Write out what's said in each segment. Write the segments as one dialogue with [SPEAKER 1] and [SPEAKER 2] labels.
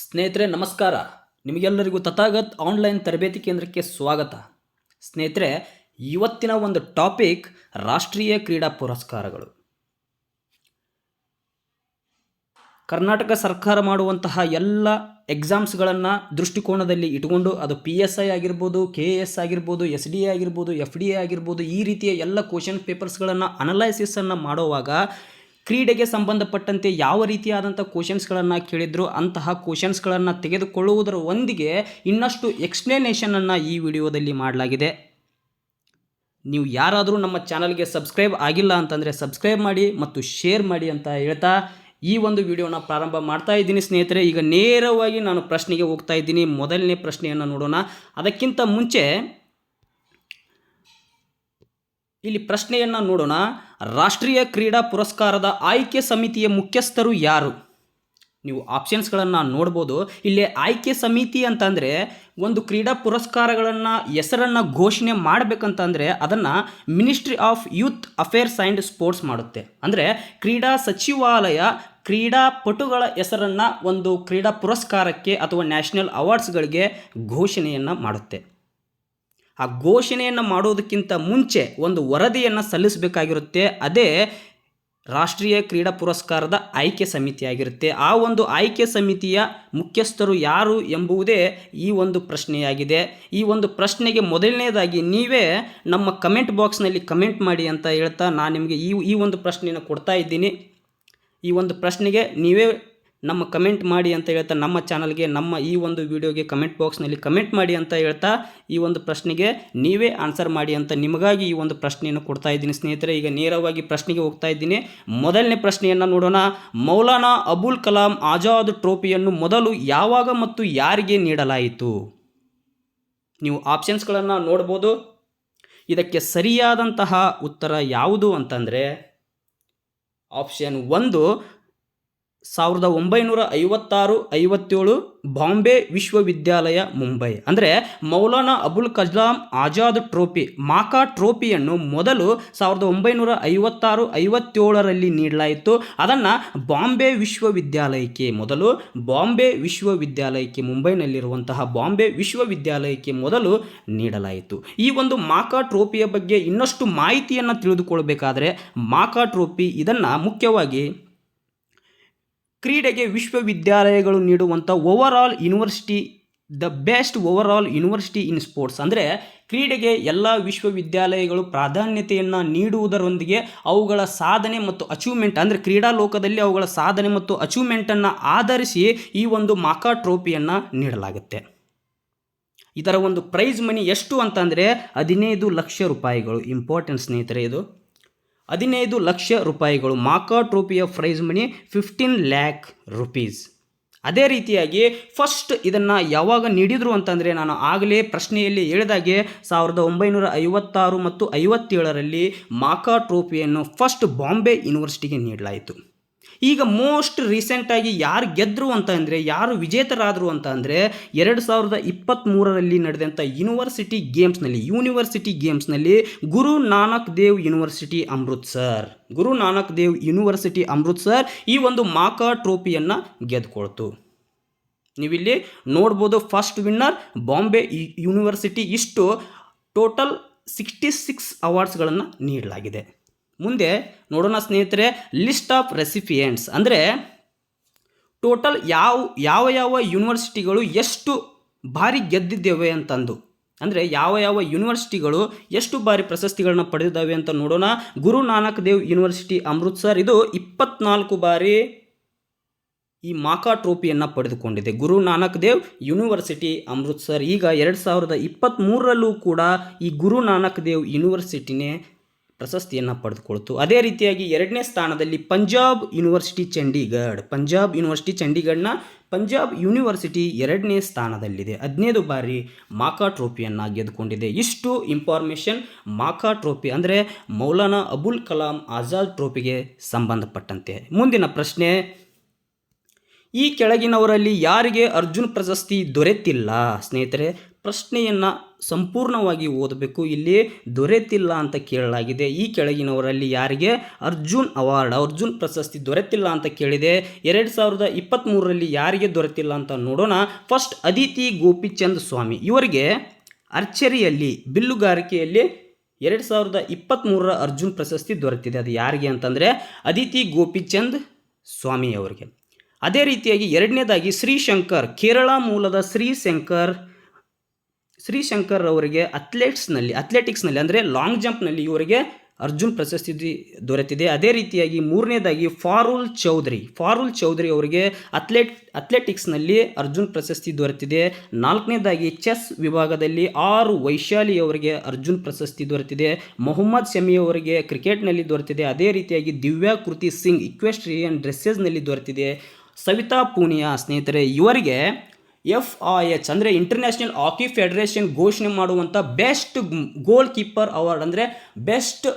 [SPEAKER 1] ಸ್ನೇಹಿತರೆ, ನಮಸ್ಕಾರ. ನಿಮಗೆಲ್ಲರಿಗೂ ತಥಾಗತ್ ಆನ್ಲೈನ್ ತರಬೇತಿ ಕೇಂದ್ರಕ್ಕೆ ಸ್ವಾಗತ. ಸ್ನೇಹಿತರೆ, ಇವತ್ತಿನ ಒಂದು ಟಾಪಿಕ್ ರಾಷ್ಟ್ರೀಯ ಕ್ರೀಡಾ ಪುರಸ್ಕಾರಗಳು. ಕರ್ನಾಟಕ ಸರ್ಕಾರ ಮಾಡುವಂತಹ ಎಲ್ಲ ಎಕ್ಸಾಮ್ಸ್ಗಳನ್ನು ದೃಷ್ಟಿಕೋನದಲ್ಲಿ ಇಟ್ಕೊಂಡು ಅದು ಪಿ ಎಸ್ ಐ ಆಗಿರ್ಬೋದು, ಕೆ ಎ ಎಸ್ ಆಗಿರ್ಬೋದು, ಎಸ್ ಡಿ ಎ ಆಗಿರ್ಬೋದು, ಎಫ್ ಡಿ ಎ ಆಗಿರ್ಬೋದು ಈ ರೀತಿಯ ಎಲ್ಲ ಕ್ವಶನ್ ಪೇಪರ್ಸ್ಗಳನ್ನು, ಅನಲೈಸಿಸನ್ನು ಮಾಡುವಾಗ ಕ್ರೀಡೆಗೆ ಸಂಬಂಧಪಟ್ಟಂತೆ ಯಾವ ರೀತಿಯಾದಂಥ ಕ್ವಶನ್ಸ್ಗಳನ್ನು ಕೇಳಿದ್ರು, ಅಂತಹ ಕ್ವಶನ್ಸ್ಗಳನ್ನು ತೆಗೆದುಕೊಳ್ಳುವುದರ ಒಂದಿಗೆ ಇನ್ನಷ್ಟು ಎಕ್ಸ್ಪ್ಲನೇಷನನ್ನು ಈ ವಿಡಿಯೋದಲ್ಲಿ ಮಾಡಲಾಗಿದೆ. ನೀವು ಯಾರಾದರೂ ನಮ್ಮ ಚಾನಲ್ಗೆ ಸಬ್ಸ್ಕ್ರೈಬ್ ಆಗಿಲ್ಲ ಅಂತಂದರೆ ಸಬ್ಸ್ಕ್ರೈಬ್ ಮಾಡಿ ಮತ್ತು ಶೇರ್ ಮಾಡಿ ಅಂತ ಹೇಳ್ತಾ ಈ ಒಂದು ವಿಡಿಯೋನ ಪ್ರಾರಂಭ ಮಾಡ್ತಾ ಇದ್ದೀನಿ ಸ್ನೇಹಿತರೆ. ಈಗ ನೇರವಾಗಿ ನಾನು ಪ್ರಶ್ನೆಗೆ ಹೋಗ್ತಾ ಇದ್ದೀನಿ. ಮೊದಲನೇ ಪ್ರಶ್ನೆಯನ್ನು ನೋಡೋಣ. ಅದಕ್ಕಿಂತ ಮುಂಚೆ ಇಲ್ಲಿ ಪ್ರಶ್ನೆಯನ್ನು ನೋಡೋಣ. ರಾಷ್ಟ್ರೀಯ ಕ್ರೀಡಾ ಪುರಸ್ಕಾರದ ಆಯ್ಕೆ ಸಮಿತಿಯ ಮುಖ್ಯಸ್ಥರು ಯಾರು? ನೀವು ಆಪ್ಷನ್ಸ್ಗಳನ್ನು ನೋಡ್ಬೋದು. ಇಲ್ಲಿ ಆಯ್ಕೆ ಸಮಿತಿ ಅಂತಂದರೆ ಒಂದು ಕ್ರೀಡಾ ಪುರಸ್ಕಾರಗಳನ್ನು ಹೆಸರನ್ನು ಘೋಷಣೆ ಮಾಡಬೇಕಂತಂದರೆ ಅದನ್ನು ministry of youth affairs and sports ಮಾಡುತ್ತೆ. ಅಂದರೆ ಕ್ರೀಡಾ ಸಚಿವಾಲಯ ಕ್ರೀಡಾಪಟುಗಳ ಹೆಸರನ್ನು ಒಂದು ಕ್ರೀಡಾ ಪುರಸ್ಕಾರಕ್ಕೆ ಅಥವಾ ನ್ಯಾಷನಲ್ ಅವಾರ್ಡ್ಸ್ಗಳಿಗೆ ಘೋಷಣೆಯನ್ನು ಮಾಡುತ್ತೆ. ಆ ಘೋಷಣೆಯನ್ನು ಮಾಡೋದಕ್ಕಿಂತ ಮುಂಚೆ ಒಂದು ವರದಿಯನ್ನು ಸಲ್ಲಿಸಬೇಕಾಗಿರುತ್ತೆ. ಅದೇ ರಾಷ್ಟ್ರೀಯ ಕ್ರೀಡಾ ಪುರಸ್ಕಾರದ ಆಯ್ಕೆ ಸಮಿತಿಯಾಗಿರುತ್ತೆ. ಆ ಒಂದು ಆಯ್ಕೆ ಸಮಿತಿಯ ಮುಖ್ಯಸ್ಥರು ಯಾರು ಎಂಬುದೇ ಈ ಒಂದು ಪ್ರಶ್ನೆಯಾಗಿದೆ. ಈ ಒಂದು ಪ್ರಶ್ನೆಗೆ ಮೊದಲನೇದಾಗಿ ನೀವೇ ನಮ್ಮ ಕಮೆಂಟ್ ಬಾಕ್ಸ್ನಲ್ಲಿ ಕಮೆಂಟ್ ಮಾಡಿ ಅಂತ ಹೇಳ್ತಾ ನಾನು ನಿಮಗೆ ಈ ಈ ಒಂದು ಪ್ರಶ್ನೆಯನ್ನು ಕೊಡ್ತಾ ಇದ್ದೀನಿ. ಈ ಒಂದು ಪ್ರಶ್ನೆಗೆ ನೀವೇ ನಮ್ಮ ಕಮೆಂಟ್ ಮಾಡಿ ಅಂತ ಹೇಳ್ತಾ ನಮ್ಮ ಚಾನಲ್ಗೆ, ನಮ್ಮ ಈ ಒಂದು ವಿಡಿಯೋಗೆ ಕಮೆಂಟ್ ಬಾಕ್ಸ್ನಲ್ಲಿ ಕಮೆಂಟ್ ಮಾಡಿ ಅಂತ ಹೇಳ್ತಾ ಈ ಒಂದು ಪ್ರಶ್ನೆಗೆ ನೀವೇ ಆನ್ಸರ್ ಮಾಡಿ ಅಂತ ನಿಮಗಾಗಿ ಈ ಒಂದು ಪ್ರಶ್ನೆಯನ್ನು ಕೊಡ್ತಾ ಇದ್ದೀನಿ ಸ್ನೇಹಿತರೆ. ಈಗ ನೇರವಾಗಿ ಪ್ರಶ್ನೆಗೆ ಹೋಗ್ತಾ ಇದ್ದೀನಿ. ಮೊದಲನೇ ಪ್ರಶ್ನೆಯನ್ನು ನೋಡೋಣ. ಮೌಲಾನಾ ಅಬುಲ್ ಕಲಾಂ ಆಜಾದ್ ಟ್ರೋಫಿಯನ್ನು ಮೊದಲು ಯಾವಾಗ ಮತ್ತು ಯಾರಿಗೆ ನೀಡಲಾಯಿತು? ನೀವು ಆಪ್ಷನ್ಸ್ಗಳನ್ನು ನೋಡ್ಬೋದು. ಇದಕ್ಕೆ ಸರಿಯಾದಂತಹ ಉತ್ತರ ಯಾವುದು ಅಂತಂದರೆ, ಆಪ್ಷನ್ ಒಂದು ಸಾವಿರದ ಒಂಬೈನೂರ ಐವತ್ತಾರು, ಐವತ್ತೇಳು ಬಾಂಬೆ ವಿಶ್ವವಿದ್ಯಾಲಯ, ಮುಂಬೈ. ಅಂದರೆ ಮೌಲಾನಾ ಅಬುಲ್ ಕಲಾಂ ಆಜಾದ್ ಟ್ರೋಫಿ, ಮಾಕಾ ಟ್ರೋಫಿಯನ್ನು ಮೊದಲು ಸಾವಿರದ ಒಂಬೈನೂರ ಐವತ್ತಾರು, ಐವತ್ತೇಳರಲ್ಲಿ ನೀಡಲಾಯಿತು. ಅದನ್ನು ಬಾಂಬೆ ವಿಶ್ವವಿದ್ಯಾಲಯಕ್ಕೆ ಮೊದಲು, ಬಾಂಬೆ ವಿಶ್ವವಿದ್ಯಾಲಯಕ್ಕೆ, ಮುಂಬೈನಲ್ಲಿರುವಂತಹ ಬಾಂಬೆ ವಿಶ್ವವಿದ್ಯಾಲಯಕ್ಕೆ ಮೊದಲು ನೀಡಲಾಯಿತು. ಈ ಒಂದು ಮಾಕಾ ಟ್ರೋಫಿಯ ಬಗ್ಗೆ ಇನ್ನಷ್ಟು ಮಾಹಿತಿಯನ್ನು ತಿಳಿದುಕೊಳ್ಬೇಕಾದರೆ ಮಾಕಾ ಟ್ರೋಫಿ ಇದನ್ನು ಮುಖ್ಯವಾಗಿ ಕ್ರೀಡೆಗೆ ವಿಶ್ವವಿದ್ಯಾಲಯಗಳು ನೀಡುವಂಥ overall university the best overall university in sports ಅಂದರೆ ಕ್ರೀಡೆಗೆ ಎಲ್ಲ ವಿಶ್ವವಿದ್ಯಾಲಯಗಳು ಪ್ರಾಧಾನ್ಯತೆಯನ್ನು ನೀಡುವುದರೊಂದಿಗೆ ಅವುಗಳ ಸಾಧನೆ ಮತ್ತು ಅಚೀವ್ಮೆಂಟ್ ಅಂದರೆ ಕ್ರೀಡಾ ಲೋಕದಲ್ಲಿ ಅವುಗಳ ಸಾಧನೆ ಮತ್ತು ಅಚೀವ್ಮೆಂಟನ್ನು ಆಧರಿಸಿ ಈ ಒಂದು ಮಾಕಾ ಟ್ರೋಫಿಯನ್ನು ನೀಡಲಾಗುತ್ತೆ. ಇದರ ಒಂದು ಪ್ರೈಸ್ ಮನಿ ಎಷ್ಟು ಅಂತಂದರೆ ಹದಿನೈದು ಲಕ್ಷ ರೂಪಾಯಿಗಳು. ಇಂಪಾರ್ಟೆಂಟ್ ಸ್ನೇಹಿತರೆ ಇದು. ಹದಿನೈದು ಲಕ್ಷ ರೂಪಾಯಿಗಳು ಮಾಕಾ ಟ್ರೋಫಿಯ prize money fifteen lakh rupees. ಅದೇ ರೀತಿಯಾಗಿ ಫಸ್ಟ್ ಇದನ್ನು ಯಾವಾಗ ನೀಡಿದರು ಅಂತಂದರೆ ನಾನು ಆಗಲೇ ಪ್ರಶ್ನೆಯಲ್ಲಿ ಹೇಳಿದಾಗೆ ಸಾವಿರದ ಒಂಬೈನೂರ ಐವತ್ತಾರು ಮತ್ತು ಐವತ್ತೇಳರಲ್ಲಿ ಮಾಕಾ ಟ್ರೋಫಿಯನ್ನು ಫಸ್ಟ್ ಬಾಂಬೆ ಯೂನಿವರ್ಸಿಟಿಗೆ ನೀಡಲಾಯಿತು. ಈಗ ಮೋಸ್ಟ್ ರೀಸೆಂಟಾಗಿ ಯಾರು ಗೆದ್ದರು ಅಂತ ಅಂದರೆ, ಯಾರು ವಿಜೇತರಾದರು ಅಂತ ಅಂದರೆ, ಎರಡು ಸಾವಿರದ ಇಪ್ಪತ್ತ್ಮೂರರಲ್ಲಿ ನಡೆದಂಥ ಯೂನಿವರ್ಸಿಟಿ ಗೇಮ್ಸ್ನಲ್ಲಿ ಯೂನಿವರ್ಸಿಟಿ ಗೇಮ್ಸ್ನಲ್ಲಿ ಗುರು ನಾನಕ್ ದೇವ್ ಯೂನಿವರ್ಸಿಟಿ ಅಮೃತ್ಸರ್ ಗುರು ನಾನಕ್ ದೇವ್ ಯೂನಿವರ್ಸಿಟಿ ಅಮೃತ್ಸರ್ ಈ ಒಂದು ಮಾಕಾ ಟ್ರೋಫಿಯನ್ನು ಗೆದ್ಕೊಳ್ತು. ನೀವಿಲ್ಲಿ ನೋಡ್ಬೋದು ಫಸ್ಟ್ ವಿನ್ನರ್ ಬಾಂಬೆ ಯೂನಿವರ್ಸಿಟಿ ಇಷ್ಟು ಟೋಟಲ್ ಸಿಕ್ಸ್ಟಿ ಸಿಕ್ಸ್ ಅವಾರ್ಡ್ಸ್ಗಳನ್ನು ನೀಡಲಾಗಿದೆ. ಮುಂದೆ ನೋಡೋಣ ಸ್ನೇಹಿತರೆ ಲಿಸ್ಟ್ ಆಫ್ ರೆಸಿಪಿಯೆಂಟ್ಸ್ ಅಂದರೆ ಟೋಟಲ್ ಯಾವ ಯಾವ ಯಾವ ಯೂನಿವರ್ಸಿಟಿಗಳು ಎಷ್ಟು ಬಾರಿ ಗೆದ್ದಿದ್ದೇವೆ ಅಂತಂದು. ಅಂದರೆ ಯಾವ ಯಾವ ಯೂನಿವರ್ಸಿಟಿಗಳು ಎಷ್ಟು ಬಾರಿ ಪ್ರಶಸ್ತಿಗಳನ್ನ ಪಡೆದಿದ್ದಾವೆ ಅಂತ ನೋಡೋಣ. ಗುರು ನಾನಕ್ ದೇವ್ ಯೂನಿವರ್ಸಿಟಿ ಅಮೃತ್ಸರ್ ಇದು ಇಪ್ಪತ್ನಾಲ್ಕು ಬಾರಿ ಈ ಮಾಕಾ ಟ್ರೋಫಿಯನ್ನು ಪಡೆದುಕೊಂಡಿದೆ. ಗುರು ನಾನಕ್ ದೇವ್ ಯೂನಿವರ್ಸಿಟಿ ಅಮೃತ್ಸರ್ ಈಗ ಎರಡು ಸಾವಿರದ ಇಪ್ಪತ್ತ್ಮೂರರಲ್ಲೂ ಕೂಡ ಈ ಗುರು ನಾನಕ್ ದೇವ್ ಯೂನಿವರ್ಸಿಟಿನೇ ಪ್ರಶಸ್ತಿಯನ್ನು ಪಡೆದುಕೊಳ್ತು. ಅದೇ ರೀತಿಯಾಗಿ ಎರಡನೇ ಸ್ಥಾನದಲ್ಲಿ ಪಂಜಾಬ್ ಯೂನಿವರ್ಸಿಟಿ ಚಂಡೀಗಢ. ಪಂಜಾಬ್ ಯೂನಿವರ್ಸಿಟಿ ಚಂಡೀಗಢನ ಪಂಜಾಬ್ ಯೂನಿವರ್ಸಿಟಿ ಎರಡನೇ ಸ್ಥಾನದಲ್ಲಿದೆ. ಹದಿನೈದು ಬಾರಿ ಮಾಕಾ ಟ್ರೋಫಿಯನ್ನು ಗೆದ್ದುಕೊಂಡಿದೆ. ಇಷ್ಟು ಇನ್ಫಾರ್ಮೇಷನ್ ಮಾಕಾ ಟ್ರೋಫಿ ಅಂದರೆ ಮೌಲಾನಾ ಅಬುಲ್ ಕಲಾಂ ಆಜಾದ್ ಟ್ರೋಫಿಗೆ ಸಂಬಂಧಪಟ್ಟಂತೆ. ಮುಂದಿನ ಪ್ರಶ್ನೆ, ಈ ಕೆಳಗಿನವರಲ್ಲಿ ಯಾರಿಗೆ ಅರ್ಜುನ್ ಪ್ರಶಸ್ತಿ ದೊರೆತಿಲ್ಲ? ಸ್ನೇಹಿತರೆ ಪ್ರಶ್ನೆಯನ್ನು ಸಂಪೂರ್ಣವಾಗಿ ಓದಬೇಕು. ಇಲ್ಲಿ ದೊರೆತಿಲ್ಲ ಅಂತ ಕೇಳಲಾಗಿದೆ. ಈ ಕೆಳಗಿನವರಲ್ಲಿ ಯಾರಿಗೆ? ಅರ್ಜುನ್ ಅವಾರ್ಡ್. ಅರ್ಜುನ್ ಪ್ರಶಸ್ತಿ ದೊರೆತಿಲ್ಲ ಅಂತ ಕೇಳಿದೆ. ಎರಡು ಸಾವಿರದ ಇಪ್ಪತ್ತ್ಮೂರರಲ್ಲಿ ಯಾರಿಗೆ ದೊರೆತಿಲ್ಲ ಅಂತ ನೋಡೋಣ. ಫಸ್ಟ್ ಅದಿತಿ ಗೋಪಿಚಂದ್ ಸ್ವಾಮಿ. ಇವರಿಗೆ ಅರ್ಚರಿಯಲ್ಲಿ, ಬಿಲ್ಲುಗಾರಿಕೆಯಲ್ಲಿ ಎರಡು ಸಾವಿರದ ಇಪ್ಪತ್ತ್ಮೂರರ ಅರ್ಜುನ್ ಪ್ರಶಸ್ತಿ ದೊರೆತಿದೆ. ಅದು ಯಾರಿಗೆ ಅಂತಂದರೆ ಅದಿತಿ ಗೋಪಿಚಂದ್ ಸ್ವಾಮಿ ಅವರಿಗೆ ಅದೇ ರೀತಿಯಾಗಿ ಎರಡನೇದಾಗಿ ಶ್ರೀಶಂಕರ್, ಕೇರಳ ಮೂಲದ ಶ್ರೀಶಂಕರ್ ಶ್ರೀಶಂಕರ್ ಅವರಿಗೆ ಅಥ್ಲೆಟ್ಸ್ನಲ್ಲಿ ಅಥ್ಲೆಟಿಕ್ಸ್ನಲ್ಲಿ ಅಂದರೆ ಲಾಂಗ್ ಜಂಪ್ನಲ್ಲಿ ಇವರಿಗೆ ಅರ್ಜುನ್ ಪ್ರಶಸ್ತಿ ದೊರೆತಿದೆ. ಅದೇ ರೀತಿಯಾಗಿ ಮೂರನೇದಾಗಿ ಫಾರುಲ್ ಚೌಧರಿ. ಫಾರುಲ್ ಚೌಧರಿ ಅವರಿಗೆ ಅಥ್ಲೆಟ್ ಅಥ್ಲೆಟಿಕ್ಸ್ನಲ್ಲಿ ಅರ್ಜುನ್ ಪ್ರಶಸ್ತಿ ದೊರೆತಿದೆ. ನಾಲ್ಕನೇದಾಗಿ ಚೆಸ್ ವಿಭಾಗದಲ್ಲಿ ಆರು ವೈಶಾಲಿ ಅವರಿಗೆ ಅರ್ಜುನ್ ಪ್ರಶಸ್ತಿ ದೊರೆತಿದೆ. ಮೊಹಮ್ಮದ್ ಶಮಿ ಅವರಿಗೆ ಕ್ರಿಕೆಟ್ನಲ್ಲಿ ದೊರೆತಿದೆ. ಅದೇ ರೀತಿಯಾಗಿ ದಿವ್ಯಾ ಕೃತಿ ಸಿಂಗ್ ಇಕ್ವೆಸ್ಟ್ರಿಯನ್ ಡ್ರೆಸ್ಸಸ್ನಲ್ಲಿ ದೊರೆತಿದೆ. ಸವಿತಾ ಪೂನಿಯಾ ಸ್ನೇಹಿತರೆ, ಇವರಿಗೆ ಎಫ್ ಐ ಎಚ್ ಅಂದರೆ ಇಂಟರ್ನ್ಯಾಷನಲ್ ಹಾಕಿ ಫೆಡರೇಷನ್ ಘೋಷಣೆ ಮಾಡುವಂಥ ಬೆಸ್ಟ್ ಗೋಲ್ ಕೀಪರ್ ಅವಾರ್ಡ್ ಅಂದರೆ best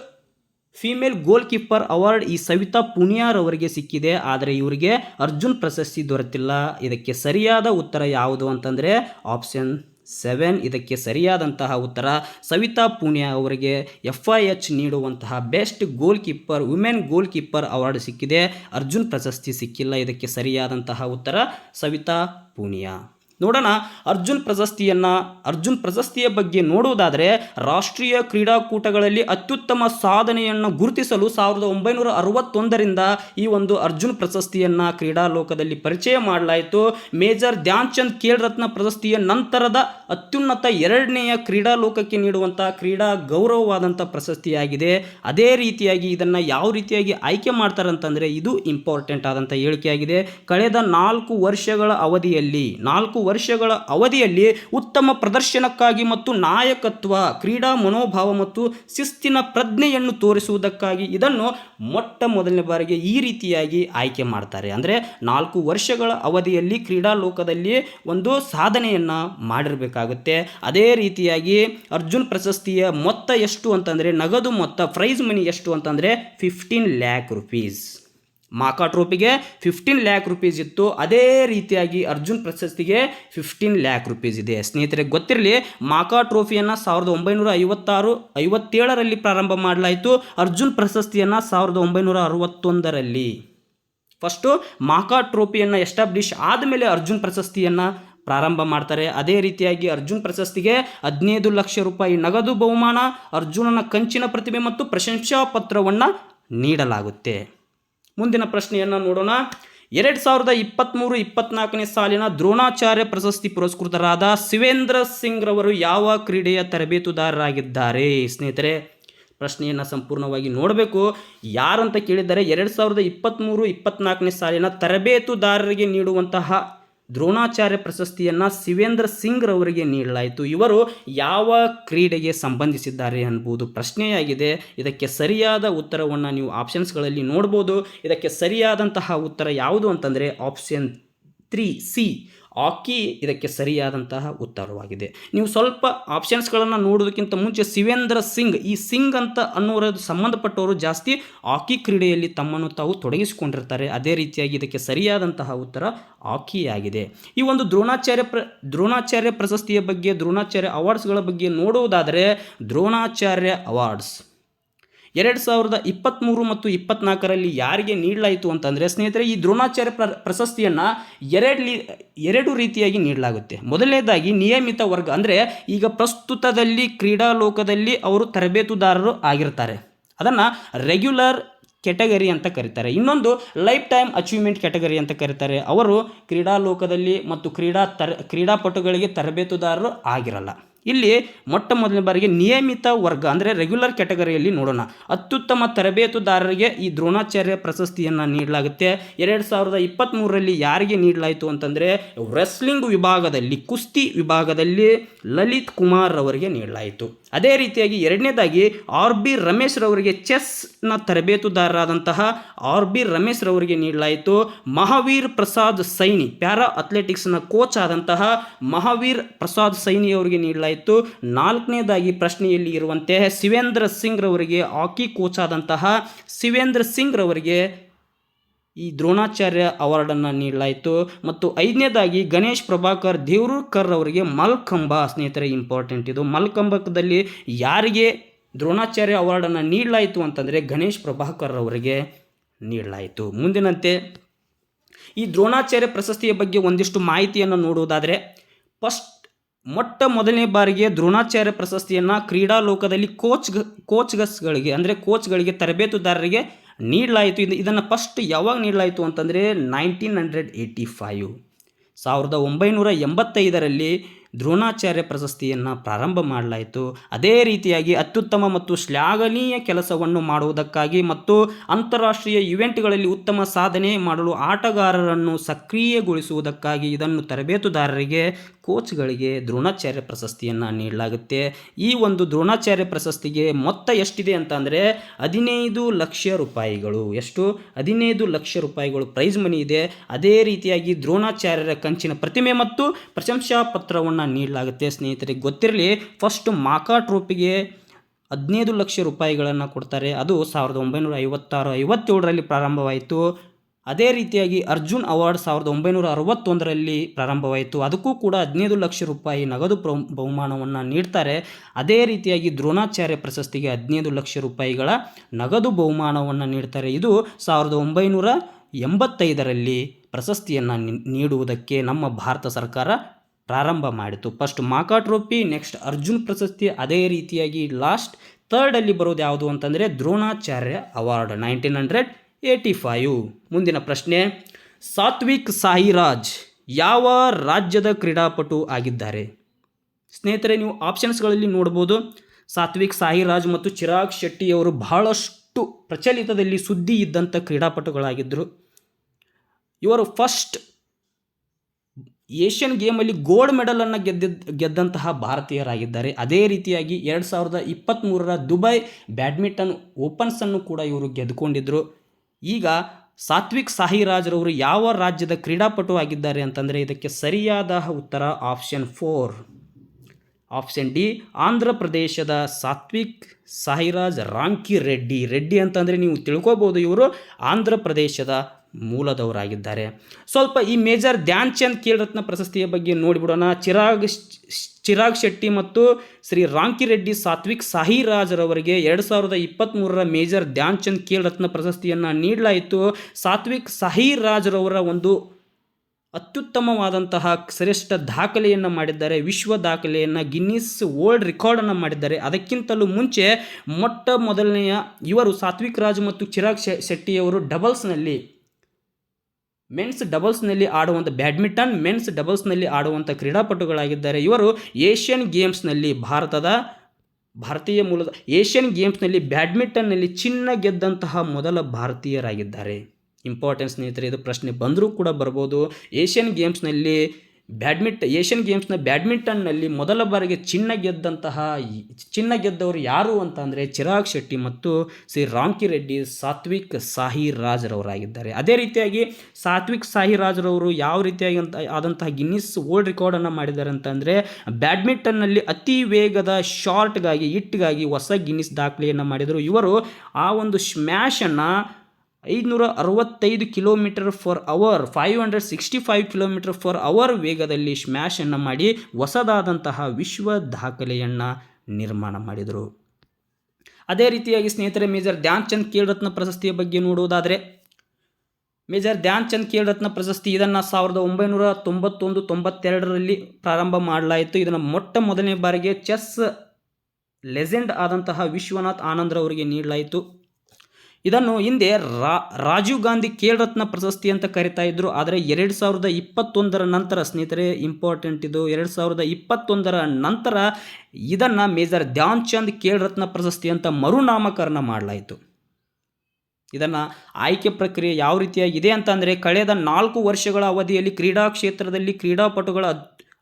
[SPEAKER 1] female goalkeeper award ಈ ಸವಿತಾ ಪುನಿಯಾರ್ ಅವರಿಗೆ ಸಿಕ್ಕಿದೆ. ಆದರೆ ಇವರಿಗೆ ಅರ್ಜುನ್ ಪ್ರಶಸ್ತಿ ದೊರೆತಿಲ್ಲ. ಇದಕ್ಕೆ ಸರಿಯಾದ ಉತ್ತರ ಯಾವುದು ಅಂತಂದರೆ ಆಪ್ಷನ್ ಸೆವೆನ್ ಇದಕ್ಕೆ ಸರಿಯಾದಂತಹ ಉತ್ತರ. ಸವಿತಾ ಪೂಣ್ಯ ಅವರಿಗೆ ಎಫ್ ಐ ಎಚ್ ನೀಡುವಂತಹ best goalkeeper women goalkeeper award ಸಿಕ್ಕಿದೆ. ಅರ್ಜುನ್ ಪ್ರಶಸ್ತಿ ಸಿಕ್ಕಿಲ್ಲ, ಇದಕ್ಕೆ ಸರಿಯಾದಂತಹ ಉತ್ತರ ಸವಿತಾ ಪೂನಿಯಾ. ನೋಡೋಣ, ಅರ್ಜುನ್ ಪ್ರಶಸ್ತಿಯನ್ನು, ಅರ್ಜುನ್ ಪ್ರಶಸ್ತಿಯ ಬಗ್ಗೆ ನೋಡುವುದಾದರೆ ರಾಷ್ಟ್ರೀಯ ಕ್ರೀಡಾಕೂಟಗಳಲ್ಲಿ ಅತ್ಯುತ್ತಮ ಸಾಧನೆಯನ್ನು ಗುರುತಿಸಲು ಸಾವಿರದ ಒಂಬೈನೂರ ಅರವತ್ತೊಂದರಿಂದ ಈ ಒಂದು ಅರ್ಜುನ್ ಪ್ರಶಸ್ತಿಯನ್ನು ಕ್ರೀಡಾ ಲೋಕದಲ್ಲಿ ಪರಿಚಯ ಮಾಡಲಾಯಿತು. ಮೇಜರ್ ಧ್ಯಾನ್ ಚಂದ್ ಖೇಲ್ ರತ್ನ ಪ್ರಶಸ್ತಿಯ ನಂತರದ ಅತ್ಯುನ್ನತ ಎರಡನೆಯ ಕ್ರೀಡಾ ಲೋಕಕ್ಕೆ ನೀಡುವಂಥ ಕ್ರೀಡಾ ಗೌರವವಾದಂಥ ಪ್ರಶಸ್ತಿಯಾಗಿದೆ. ಅದೇ ರೀತಿಯಾಗಿ ಇದನ್ನು ಯಾವ ರೀತಿಯಾಗಿ ಆಯ್ಕೆ ಮಾಡ್ತಾರೆ ಅಂತಂದರೆ ಇದು ಇಂಪಾರ್ಟೆಂಟ್ ಆದಂಥ ಹೇಳಿಕೆಯಾಗಿದೆ. ಕಳೆದ ನಾಲ್ಕು ವರ್ಷಗಳ ಅವಧಿಯಲ್ಲಿ, ನಾಲ್ಕು ವರ್ಷಗಳ ಅವಧಿಯಲ್ಲಿ ಉತ್ತಮ ಪ್ರದರ್ಶನಕ್ಕಾಗಿ ಮತ್ತು ನಾಯಕತ್ವ, ಕ್ರೀಡಾ ಮನೋಭಾವ ಮತ್ತು ಶಿಸ್ತಿನ ಪ್ರಜ್ಞೆಯನ್ನು ತೋರಿಸುವುದಕ್ಕಾಗಿ ಇದನ್ನು ಮೊಟ್ಟ ಮೊದಲನೇ ಬಾರಿಗೆ ಈ ರೀತಿಯಾಗಿ ಆಯ್ಕೆ ಮಾಡ್ತಾರೆ. ಅಂದರೆ ನಾಲ್ಕು ವರ್ಷಗಳ ಅವಧಿಯಲ್ಲಿ ಕ್ರೀಡಾ ಲೋಕದಲ್ಲಿ ಒಂದು ಸಾಧನೆಯನ್ನು ಮಾಡಿರಬೇಕಾಗುತ್ತೆ. ಅದೇ ರೀತಿಯಾಗಿ ಅರ್ಜುನ್ ಪ್ರಶಸ್ತಿಯ ಮೊತ್ತ ಎಷ್ಟು ಅಂತಂದರೆ, ನಗದು ಮೊತ್ತ, ಪ್ರೈಸ್ ಮನಿ ಎಷ್ಟು ಅಂತಂದರೆ ಫಿಫ್ಟೀನ್ ಲ್ಯಾಕ್ ರುಪೀಸ್ ಮಾಕಾ ಟ್ರೋಫಿಗೆ ಫಿಫ್ಟೀನ್ ಲ್ಯಾಕ್ ರುಪೀಸ್ ಇತ್ತು. ಅದೇ ರೀತಿಯಾಗಿ ಅರ್ಜುನ್ ಪ್ರಶಸ್ತಿಗೆ ಫಿಫ್ಟೀನ್ ಲ್ಯಾಕ್ ರುಪೀಸ್ ಇದೆ. ಸ್ನೇಹಿತರೆ, ಗೊತ್ತಿರಲಿ, ಮಾಕಾ ಟ್ರೋಫಿಯನ್ನು ಸಾವಿರದ ಒಂಬೈನೂರ ಐವತ್ತಾರು, ಐವತ್ತೇಳರಲ್ಲಿ ಪ್ರಾರಂಭ ಮಾಡಲಾಯಿತು. ಅರ್ಜುನ್ ಪ್ರಶಸ್ತಿಯನ್ನು ಸಾವಿರದ ಒಂಬೈನೂರ ಅರವತ್ತೊಂದರಲ್ಲಿ. ಫಸ್ಟು, ಮಾಕಾ ಟ್ರೋಫಿಯನ್ನು ಎಸ್ಟಾಬ್ಲಿಷ್ ಆದಮೇಲೆ ಅರ್ಜುನ್ ಪ್ರಶಸ್ತಿಯನ್ನು ಪ್ರಾರಂಭ ಮಾಡ್ತಾರೆ. ಅದೇ ರೀತಿಯಾಗಿ ಅರ್ಜುನ್ ಪ್ರಶಸ್ತಿಗೆ ಹದಿನೈದು ಲಕ್ಷ ರೂಪಾಯಿ ನಗದು ಬಹುಮಾನ, ಅರ್ಜುನನ ಕಂಚಿನ ಪ್ರತಿಭೆ ಮತ್ತು ಪ್ರಶಂಸಾ ಪತ್ರವನ್ನು ನೀಡಲಾಗುತ್ತೆ. ಮುಂದಿನ ಪ್ರಶ್ನೆಯನ್ನು ನೋಡೋಣ. ಎರಡು ಸಾವಿರದ ಇಪ್ಪತ್ತ್ಮೂರು ಇಪ್ಪತ್ನಾಲ್ಕನೇ ಸಾಲಿನ ದ್ರೋಣಾಚಾರ್ಯ ಪ್ರಶಸ್ತಿ ಪುರಸ್ಕೃತರಾದ ಶಿವೇಂದ್ರ ಸಿಂಗ್ ರವರು ಯಾವ ಕ್ರೀಡೆಯ ತರಬೇತುದಾರರಾಗಿದ್ದಾರೆ? ಸ್ನೇಹಿತರೆ, ಪ್ರಶ್ನೆಯನ್ನು ಸಂಪೂರ್ಣವಾಗಿ ನೋಡಬೇಕು. ಯಾರಂತ ಕೇಳಿದ್ದಾರೆ ಎರಡು ಸಾವಿರದ ಇಪ್ಪತ್ತ್ಮೂರು ಇಪ್ಪತ್ನಾಲ್ಕನೇ ಸಾಲಿನ ತರಬೇತುದಾರರಿಗೆ ನೀಡುವಂತಹ ದ್ರೋಣಾಚಾರ್ಯ ಪ್ರಶಸ್ತಿಯನ್ನು ಶಿವೇಂದ್ರ ಸಿಂಗ್ ರವರಿಗೆ ನೀಡಲಾಯಿತು. ಇವರು ಯಾವ ಕ್ರೀಡೆಗೆ ಸಂಬಂಧಿಸಿದ್ದಾರೆ ಅನ್ಬೋದು ಪ್ರಶ್ನೆಯಾಗಿದೆ. ಇದಕ್ಕೆ ಸರಿಯಾದ ಉತ್ತರವನ್ನು ನೀವು ಆಪ್ಷನ್ಸ್ಗಳಲ್ಲಿ ನೋಡ್ಬೋದು. ಇದಕ್ಕೆ ಸರಿಯಾದಂತಹ ಉತ್ತರ ಯಾವುದು ಅಂತಂದರೆ, ಆಪ್ಷನ್ ತ್ರೀ ಸಿ ಹಾಕಿ ಇದಕ್ಕೆ ಸರಿಯಾದಂತಹ ಉತ್ತರವಾಗಿದೆ. ನೀವು ಸ್ವಲ್ಪ ಆಪ್ಷನ್ಸ್ಗಳನ್ನು ನೋಡೋದಕ್ಕಿಂತ ಮುಂಚೆ ಶಿವೇಂದ್ರ ಸಿಂಗ್, ಈ ಸಿಂಗ್ ಅಂತ ಅನ್ನೋರ ಸಂಬಂಧಪಟ್ಟವರು ಜಾಸ್ತಿ ಹಾಕಿ ಕ್ರೀಡೆಯಲ್ಲಿ ತಮ್ಮನ್ನು ತಾವು ತೊಡಗಿಸಿಕೊಂಡಿರ್ತಾರೆ. ಅದೇ ರೀತಿಯಾಗಿ ಇದಕ್ಕೆ ಸರಿಯಾದಂತಹ ಉತ್ತರ ಆಗಿದೆ ಈ ಒಂದು ದ್ರೋಣಾಚಾರ್ಯ ಪ್ರ, ದ್ರೋಣಾಚಾರ್ಯ ಪ್ರಶಸ್ತಿಯ ಬಗ್ಗೆ, ದ್ರೋಣಾಚಾರ್ಯ ಅವಾರ್ಡ್ಸ್ಗಳ ಬಗ್ಗೆ ನೋಡುವುದಾದರೆ ದ್ರೋಣಾಚಾರ್ಯ ಅವಾರ್ಡ್ಸ್ ಎರಡು ಸಾವಿರದ ಇಪ್ಪತ್ತ್ಮೂರು ಮತ್ತು ಇಪ್ಪತ್ನಾಲ್ಕರಲ್ಲಿ ಯಾರಿಗೆ ನೀಡಲಾಯಿತು ಅಂತಂದರೆ, ಸ್ನೇಹಿತರೆ, ಈ ದ್ರೋಣಾಚಾರ್ಯ ಪ್ರ ಪ್ರಶಸ್ತಿಯನ್ನು ಎರಡು ಎರಡು ರೀತಿಯಾಗಿ ನೀಡಲಾಗುತ್ತೆ. ಮೊದಲನೇದಾಗಿ ನಿಯಮಿತ ವರ್ಗ, ಅಂದರೆ ಈಗ ಪ್ರಸ್ತುತದಲ್ಲಿ ಕ್ರೀಡಾ ಲೋಕದಲ್ಲಿ ಅವರು ತರಬೇತುದಾರರು ಆಗಿರ್ತಾರೆ. ಅದನ್ನು ರೆಗ್ಯುಲರ್ ಕೆಟಗರಿ ಅಂತ ಕರೀತಾರೆ. ಇನ್ನೊಂದು ಲೈಫ್ ಟೈಮ್ ಅಚೀವ್ಮೆಂಟ್ ಕೆಟಗರಿ ಅಂತ ಕರೀತಾರೆ. ಅವರು ಕ್ರೀಡಾ ಲೋಕದಲ್ಲಿ ಮತ್ತು ಕ್ರೀಡಾ ತರ ಕ್ರೀಡಾಪಟುಗಳಿಗೆ ತರಬೇತುದಾರರು ಆಗಿರಲ್ಲ. ಇಲ್ಲಿ ಮೊಟ್ಟ ಮೊದಲನೇ ಬಾರಿಗೆ ನಿಯಮಿತ ವರ್ಗ, ಅಂದರೆ ರೆಗ್ಯುಲರ್ ಕ್ಯಾಟಗರಿಯಲ್ಲಿ ನೋಡೋಣ. ಅತ್ಯುತ್ತಮ ತರಬೇತುದಾರರಿಗೆ ಈ ದ್ರೋಣಾಚಾರ್ಯ ಪ್ರಶಸ್ತಿಯನ್ನು ನೀಡಲಾಗುತ್ತೆ. ಎರಡು ಸಾವಿರದ ಇಪ್ಪತ್ತ್ಮೂರರಲ್ಲಿ ಯಾರಿಗೆ ನೀಡಲಾಯಿತು ಅಂತಂದರೆ ರೆಸ್ಲಿಂಗ್ ವಿಭಾಗದಲ್ಲಿ, ಕುಸ್ತಿ ವಿಭಾಗದಲ್ಲಿ ಲಲಿತ್ ಕುಮಾರ್ ಅವರಿಗೆ ನೀಡಲಾಯಿತು. ಅದೇ ರೀತಿಯಾಗಿ ಎರಡನೇದಾಗಿ ಆರ್ ಬಿ ರಮೇಶ್ ರವರಿಗೆ ಚೆಸ್ನ ತರಬೇತುದಾರರಾದಂತಹ ಆರ್ ಬಿ ರಮೇಶ್ ರವರಿಗೆ ನೀಡಲಾಯಿತು. ಮಹಾವೀರ್ ಪ್ರಸಾದ್ ಸೈನಿ, ಪ್ಯಾರಾ ಅಥ್ಲೆಟಿಕ್ಸ್ನ ಕೋಚ್ ಆದಂತಹ ಮಹಾವೀರ್ ಪ್ರಸಾದ್ ಸೈನಿ ಅವರಿಗೆ ನೀಡಲಾಯಿತು. ನಾಲ್ಕನೇದಾಗಿ ಪ್ರಶ್ನೆಯಲ್ಲಿ ಇರುವಂತೆ ಶಿವೇಂದ್ರ ಸಿಂಗ್ ರವರಿಗೆ ಹಾಕಿ ಕೋಚ್ ಆದಂತಹ ಶಿವೇಂದ್ರ ಸಿಂಗ್ ರವರಿಗೆ ಈ ದ್ರೋಣಾಚಾರ್ಯ ಅವಾರ್ಡನ್ನು ನೀಡಲಾಯಿತು. ಮತ್ತು ಐದನೇದಾಗಿ ಗಣೇಶ್ ಪ್ರಭಾಕರ್ ದೇವ್ರೂರ್ಕರ್ ಅವರಿಗೆ ಮಲ್ಕಂಬ, ಸ್ನೇಹಿತರೆ ಇಂಪಾರ್ಟೆಂಟ್ ಇದು. ಮಲ್ಕಂಬಕದಲ್ಲಿ ಯಾರಿಗೆ ದ್ರೋಣಾಚಾರ್ಯ ಅವಾರ್ಡನ್ನು ನೀಡಲಾಯಿತು ಅಂತಂದರೆ ಗಣೇಶ್ ಪ್ರಭಾಕರ್ ಅವರಿಗೆ ನೀಡಲಾಯಿತು. ಮುಂದಿನಂತೆ, ಈ ದ್ರೋಣಾಚಾರ್ಯ ಪ್ರಶಸ್ತಿಯ ಬಗ್ಗೆ ಒಂದಿಷ್ಟು ಮಾಹಿತಿಯನ್ನು ನೋಡುವುದಾದರೆ ಫಸ್ಟ್ ಮೊಟ್ಟ ಮೊದಲನೇ ಬಾರಿಗೆ ದ್ರೋಣಾಚಾರ್ಯ ಪ್ರಶಸ್ತಿಯನ್ನು ಕ್ರೀಡಾ ಲೋಕದಲ್ಲಿ ಕೋಚ್ ಕೋಚ್ಗಸ್ಗಳಿಗೆ ಅಂದರೆ ಕೋಚ್ಗಳಿಗೆ ತರಬೇತುದಾರರಿಗೆ ನೀಡಲಾಯಿತು. ಇದು, ಇದನ್ನು ಫಸ್ಟ್ ಯಾವಾಗ ನೀಡಲಾಯಿತು ಅಂತಂದರೆ ನೈನ್ಟೀನ್ ಹಂಡ್ರೆಡ್ ಏಯ್ಟಿ ಫೈವ್ ಸಾವಿರದ ಒಂಬೈನೂರ ಎಂಬತ್ತೈದರಲ್ಲಿ ದ್ರೋಣಾಚಾರ್ಯ ಪ್ರಶಸ್ತಿಯನ್ನು ಪ್ರಾರಂಭ ಮಾಡಲಾಯಿತು. ಅದೇ ರೀತಿಯಾಗಿ ಅತ್ಯುತ್ತಮ ಮತ್ತು ಶ್ಲಾಘನೀಯ ಕೆಲಸವನ್ನು ಮಾಡುವುದಕ್ಕಾಗಿ ಮತ್ತು ಅಂತಾರಾಷ್ಟ್ರೀಯ ಇವೆಂಟ್ಗಳಲ್ಲಿ ಉತ್ತಮ ಸಾಧನೆ ಮಾಡಲು ಆಟಗಾರರನ್ನು ಸಕ್ರಿಯಗೊಳಿಸುವುದಕ್ಕಾಗಿ ಇದನ್ನು ತರಬೇತುದಾರರಿಗೆ, ಕೋಚ್ಗಳಿಗೆ ದ್ರೋಣಾಚಾರ್ಯ ಪ್ರಶಸ್ತಿಯನ್ನು ನೀಡಲಾಗುತ್ತೆ. ಈ ಒಂದು ದ್ರೋಣಾಚಾರ್ಯ ಪ್ರಶಸ್ತಿಗೆ ಮೊತ್ತ ಎಷ್ಟಿದೆ ಅಂತಂದರೆ ಹದಿನೈದು ಲಕ್ಷ ರೂಪಾಯಿಗಳು. ಎಷ್ಟು? ಹದಿನೈದು ಲಕ್ಷ ರೂಪಾಯಿಗಳು ಪ್ರೈಸ್ ಮನಿ ಇದೆ. ಅದೇ ರೀತಿಯಾಗಿ ದ್ರೋಣಾಚಾರ್ಯರ ಕಂಚಿನ ಪ್ರತಿಮೆ ಮತ್ತು ಪ್ರಶಂಸಾ ಪತ್ರವನ್ನು ನೀಡಲಾಗುತ್ತೆ. ಸ್ನೇಹಿತರಿಗೆ ಗೊತ್ತಿರಲಿ ಫಸ್ಟ್ ಮಾಕಾ ಟ್ರೋಫಿಗೆ ಹದಿನೈದು ಲಕ್ಷ ರೂಪಾಯಿಗಳನ್ನು ಕೊಡ್ತಾರೆ. ಅದು ಸಾವಿರದ ಒಂಬೈನೂರ ಐವತ್ತಾರು, ಐವತ್ತೇಳರಲ್ಲಿ ಪ್ರಾರಂಭವಾಯಿತು. ಅದೇ ರೀತಿಯಾಗಿ ಅರ್ಜುನ್ ಅವಾರ್ಡ್ ಸಾವಿರದ ಒಂಬೈನೂರ ಅರವತ್ತೊಂದರಲ್ಲಿ ಪ್ರಾರಂಭವಾಯಿತು. ಅದಕ್ಕೂ ಕೂಡ ಹದಿನೈದು ಲಕ್ಷ ರೂಪಾಯಿ ನಗದು ಪ್ರ, ಬಹುಮಾನವನ್ನು ನೀಡ್ತಾರೆ. ಅದೇ ರೀತಿಯಾಗಿ ದ್ರೋಣಾಚಾರ್ಯ ಪ್ರಶಸ್ತಿಗೆ ಹದಿನೈದು ಲಕ್ಷ ರೂಪಾಯಿಗಳ ನಗದು ಬಹುಮಾನವನ್ನು ನೀಡ್ತಾರೆ. ಇದು ಸಾವಿರದ ಒಂಬೈನೂರ ಎಂಬತ್ತೈದರಲ್ಲಿ ಪ್ರಶಸ್ತಿಯನ್ನು ನೀಡುವುದಕ್ಕೆ ನಮ್ಮ ಭಾರತ ಸರ್ಕಾರ ಪ್ರಾರಂಭ ಮಾಡಿತು. First MAKA trophy next Arjun ಪ್ರಶಸ್ತಿ, ಅದೇ ರೀತಿಯಾಗಿ ಲಾಸ್ಟ್ ಥರ್ಡಲ್ಲಿ ಬರೋದು ಯಾವುದು ಅಂತಂದರೆ Dronacharya award nineteen hundred eighty five ಮುಂದಿನ ಪ್ರಶ್ನೆ, ಸಾತ್ವಿಕ್ ಸಾಯಿರಾಜ್ ಯಾವ ರಾಜ್ಯದ ಕ್ರೀಡಾಪಟು ಆಗಿದ್ದಾರೆ? ಸ್ನೇಹಿತರೆ, ನೀವು ಆಪ್ಷನ್ಸ್ಗಳಲ್ಲಿ ನೋಡ್ಬೋದು. ಸಾತ್ವಿಕ್ ಸಾಯಿರಾಜ್ ಮತ್ತು ಚಿರಾಗ್ ಶೆಟ್ಟಿ ಅವರು ಬಹಳಷ್ಟು ಪ್ರಚಲಿತದಲ್ಲಿ ಸುದ್ದಿ ಇದ್ದಂಥ ಕ್ರೀಡಾಪಟುಗಳಾಗಿದ್ದರು ಇವರು ಫಸ್ಟ್ ಏಷ್ಯನ್ ಗೇಮಲ್ಲಿ ಗೋಲ್ಡ್ ಮೆಡಲನ್ನು ಗೆದ್ದಿದ್ದ ಗೆದ್ದಂತಹ ಭಾರತೀಯರಾಗಿದ್ದಾರೆ. ಅದೇ ರೀತಿಯಾಗಿ ಎರಡು ಸಾವಿರದ ಇಪ್ಪತ್ತ್ಮೂರರ ದುಬೈ ಬ್ಯಾಡ್ಮಿಂಟನ್ ಓಪನ್ಸನ್ನು ಕೂಡ ಇವರು ಗೆದ್ದುಕೊಂಡಿದ್ದರು ಈಗ ಸಾತ್ವಿಕ್ ಸಾಹಿರಾಜ್ರವರು ಯಾವ ರಾಜ್ಯದ ಕ್ರೀಡಾಪಟು ಆಗಿದ್ದಾರೆ ಅಂತಂದರೆ ಇದಕ್ಕೆ ಸರಿಯಾದ ಉತ್ತರ option four. Option D, Andhra ಪ್ರದೇಶದ ಸಾತ್ವಿಕ್ ಸಾಯಿರಾಜ್ ರಾಂಕಿ ರೆಡ್ಡಿ. ರೆಡ್ಡಿ ಅಂತಂದರೆ ನೀವು ತಿಳ್ಕೊಬೋದು ಇವರು. ಆಂಧ್ರ ಪ್ರದೇಶದ ಮೂಲದವರಾಗಿದ್ದಾರೆ. ಸ್ವಲ್ಪ ಈ ಮೇಜರ್ ಧ್ಯಾನ್ ಚಂದ್ ರತ್ನ ಪ್ರಶಸ್ತಿಯ ಬಗ್ಗೆ ನೋಡಿಬಿಡೋಣ. ಚಿರಾಗ್ ಚಿರಾಗ್ ಶೆಟ್ಟಿ ಮತ್ತು ಶ್ರೀ ರಾಂಕಿ ರೆಡ್ಡಿ ಸಾತ್ವಿಕ್ ಸಾಹಿರಾಜ್ರವರಿಗೆ ಎರಡು ಸಾವಿರದ ಇಪ್ಪತ್ತ್ಮೂರರ ಮೇಜರ್ ಧ್ಯಾನ್ ಚಂದ್ ಖೇಲ್ ರತ್ನ ಪ್ರಶಸ್ತಿಯನ್ನು ನೀಡಲಾಯಿತು. ಸಾತ್ವಿಕ್ ಸಾಹಿರಾಜ್ರವರ ಒಂದು ಅತ್ಯುತ್ತಮವಾದಂತಹ ಶ್ರೇಷ್ಠ ದಾಖಲೆಯನ್ನು ಮಾಡಿದ್ದಾರೆ. ವಿಶ್ವ ದಾಖಲೆಯನ್ನು ಗಿನ್ನಿಸ್ ವರ್ಲ್ಡ್ ರೆಕಾರ್ಡನ್ನು ಮಾಡಿದ್ದಾರೆ. ಅದಕ್ಕಿಂತಲೂ ಮುಂಚೆ ಮೊಟ್ಟ ಮೊದಲನೆಯ ಇವರು ಸಾತ್ವಿಕ್ ರಾಜ್ ಮತ್ತು ಚಿರಾಗ್ ಶೆಟ್ಟಿಯವರು ಡಬಲ್ಸ್ನಲ್ಲಿ ಮೆನ್ಸ್ ಡಬಲ್ಸ್ನಲ್ಲಿ ಆಡುವಂಥ ಬ್ಯಾಡ್ಮಿಂಟನ್ ಮೆನ್ಸ್ ಡಬಲ್ಸ್ನಲ್ಲಿ ಆಡುವಂಥ ಕ್ರೀಡಾಪಟುಗಳಾಗಿದ್ದಾರೆ. ಇವರು ಏಷ್ಯನ್ ಗೇಮ್ಸ್ನಲ್ಲಿ ಭಾರತದ, ಭಾರತೀಯ ಮೂಲದ ಏಷ್ಯನ್ ಗೇಮ್ಸ್ನಲ್ಲಿ ಬ್ಯಾಡ್ಮಿಂಟನ್ನಲ್ಲಿ ಚಿನ್ನ ಗೆದ್ದಂತಹ ಮೊದಲ ಭಾರತೀಯರಾಗಿದ್ದಾರೆ. ಇಂಪಾರ್ಟೆಂಟ್ ಸ್ನೇಹಿತರೆ, ಇದು ಪ್ರಶ್ನೆ ಬಂದರೂ ಕೂಡ ಬರ್ಬೋದು. ಏಷ್ಯನ್ ಗೇಮ್ಸ್ನಲ್ಲಿ ಬ್ಯಾಡ್ಮಿಂಟ, ಏಷ್ಯನ್ ಗೇಮ್ಸ್ನ ಬ್ಯಾಡ್ಮಿಂಟನ್ನಲ್ಲಿ ಮೊದಲ ಬಾರಿಗೆ ಚಿನ್ನ ಗೆದ್ದಂತಹ ಚಿನ್ನ ಗೆದ್ದವರು ಯಾರು ಅಂತ ಅಂದರೆ ಚಿರಾಗ್ ಶೆಟ್ಟಿ ಮತ್ತು ಶ್ರೀ ರಾಂಕಿ ರೆಡ್ಡಿ, ಸಾತ್ವಿಕ್ ಸಾಹಿ ರಾಜ್ರವರಾಗಿದ್ದಾರೆ ಅದೇ ರೀತಿಯಾಗಿ ಸಾತ್ವಿಕ್ ಸಾಹಿ ರಾಜ್ರವರು ಯಾವ ರೀತಿಯಾಗಿ ಆದಂತಹ ಗಿನ್ನಿಸ್ ವರ್ಲ್ಡ್ ರೆಕಾರ್ಡನ್ನು ಮಾಡಿದ್ದಾರೆ ಅಂತಂದರೆ ಬ್ಯಾಡ್ಮಿಂಟನ್ನಲ್ಲಿ ಅತಿ ವೇಗದ ಶಾರ್ಟ್ಗಾಗಿ ಇಟ್ಗಾಗಿ ಹೊಸ ಗಿನ್ನಿಸ್ ದಾಖಲೆಯನ್ನು ಮಾಡಿದರು. ಇವರು ಆ ಒಂದು ಸ್ಮ್ಯಾಶನ್ನು ಐದುನೂರ ಅರವತ್ತೈದು kilometre per hour, five hundred sixty five kilometre per hour ವೇಗದಲ್ಲಿ ಸ್ಮ್ಯಾಶನ್ನು ಮಾಡಿ ಹೊಸದಾದಂತಹ ವಿಶ್ವ ದಾಖಲೆಯನ್ನು ನಿರ್ಮಾಣ ಮಾಡಿದರು. ಅದೇ ರೀತಿಯಾಗಿ ಸ್ನೇಹಿತರೆ, ಮೇಜರ್ ಧ್ಯಾನ್ ಚಂದ್ ಕೇಳರತ್ನ ರತ್ನ ಪ್ರಶಸ್ತಿಯ ಬಗ್ಗೆ ನೋಡುವುದಾದರೆ, ಮೇಜರ್ ಧ್ಯಾನ್ ಚಂದ್ ಕೇಳರತ್ನ ರತ್ನ ಪ್ರಶಸ್ತಿ ಇದನ್ನು ಸಾವಿರದ ಒಂಬೈನೂರ ತೊಂಬತ್ತೊಂದು ತೊಂಬತ್ತೆರಡರಲ್ಲಿ ಪ್ರಾರಂಭ ಮಾಡಲಾಯಿತು. ಇದನ್ನು ಮೊಟ್ಟ ಮೊದಲನೇ ಬಾರಿಗೆ ಚೆಸ್ ಲೆಜೆಂಡ್ ಆದಂತಹ ವಿಶ್ವನಾಥ್ ಆನಂದ್ರವರಿಗೆ ನೀಡಲಾಯಿತು. ಇದನ್ನು ಹಿಂದೆ ರಾ, ರಾಜೀವ್ ಗಾಂಧಿ ಖೇಲ್ ಪ್ರಶಸ್ತಿ ಅಂತ ಕರಿತಾ ಇದ್ರು. ಆದರೆ ಎರಡು ಸಾವಿರದ ಇಪ್ಪತ್ತೊಂದರ ನಂತರ, ಸ್ನೇಹಿತರೆ ಇಂಪಾರ್ಟೆಂಟ್ ಇದು. ಎರಡು ಸಾವಿರದ ಇಪ್ಪತ್ತೊಂದರ ನಂತರ ಇದನ್ನು ಮೇಜರ್ ಧ್ಯಾನ್ ಚಂದ್ ಖೇಲ್ ರತ್ನ ಪ್ರಶಸ್ತಿ ಅಂತ ಮರುನಾಮಕರಣ ಮಾಡಲಾಯಿತು. ಇದನ್ನು ಆಯ್ಕೆ ಪ್ರಕ್ರಿಯೆ ಯಾವ ರೀತಿಯಾಗಿದೆ ಅಂತಂದರೆ, ಕಳೆದ ನಾಲ್ಕು ವರ್ಷಗಳ ಅವಧಿಯಲ್ಲಿ ಕ್ರೀಡಾ ಕ್ಷೇತ್ರದಲ್ಲಿ ಕ್ರೀಡಾಪಟುಗಳ